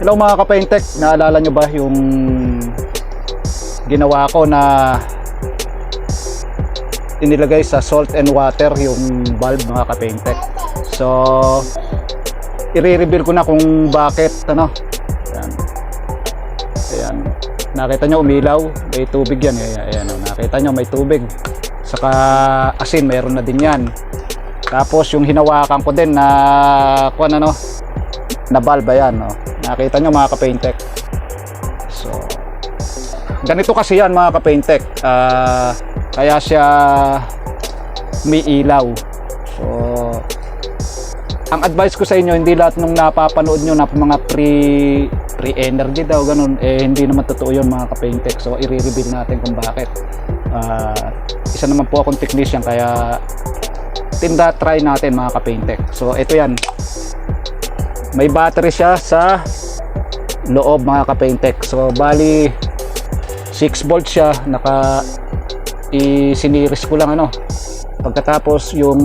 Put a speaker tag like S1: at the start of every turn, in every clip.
S1: Hello mga kapaintek, naalala nyo ba yung ginawa ko na inilagay sa salt and water yung bulb mga kapaintek. So, i-reveal ko na kung bakit ano. Ayan. Ayan. Nakita nyo umilaw, may tubig yan. Ayan, ayan, nakita nyo may tubig. Saka asin, mayroon na din yan. Tapos yung hinawakan ko din na kung ano, na bulb ayan. Oh. Nakita nyo mga kapaintek. So, ganito kasi yan mga kapaintek. Ah, kaya siya may ilaw. So, ang advice ko sa inyo, hindi lahat ng napapanood nyo na mga pre pre energy daw ganun eh hindi naman totoo yun mga kapaintek so i-reveal natin kung bakit Ah, isa naman po akong technician kaya tinda try natin mga kapaintek so ito yan may battery siya sa loob mga kapaintek so bali 6 volts siya naka isiniris ko lang ano. Pagkatapos yung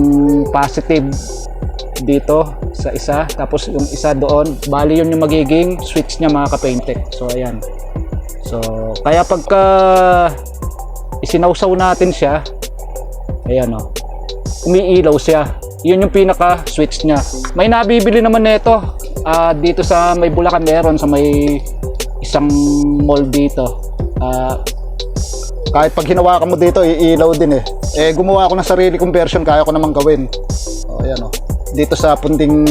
S1: positive dito sa isa tapos yung isa doon bali yun yung magiging switch niya mga kapaintek so ayan. So kaya pagka isinawsaw natin siya ayan o umiilaw siya yun yung pinaka switch niya. May nabibili naman nito. Ah, dito sa may Bulacan meron sa may isang mall dito. Ah, kahit pag hinawakan mo dito iilaw din eh. Eh gumawa ako ng sarili kong version kaya ko namang gawin. O ayan o dito sa punting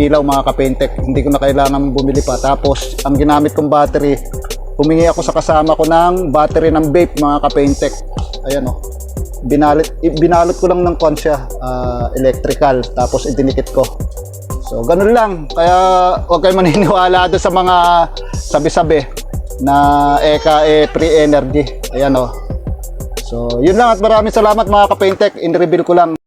S1: ilaw mga kapentek hindi ko na kailangan bumili pa. Tapos ang ginamit kong battery humingi ako sa kasama ko ng battery ng vape mga kapentek ayan o binalot, binalot ko lang ng konsya ah, electrical tapos idinikit ko. So ganun lang. Kaya huwag kayo maniniwala doon sa mga sabi-sabi na eka eh free energy ayan o so yun lang at maraming salamat mga kapentek in reveal ko lang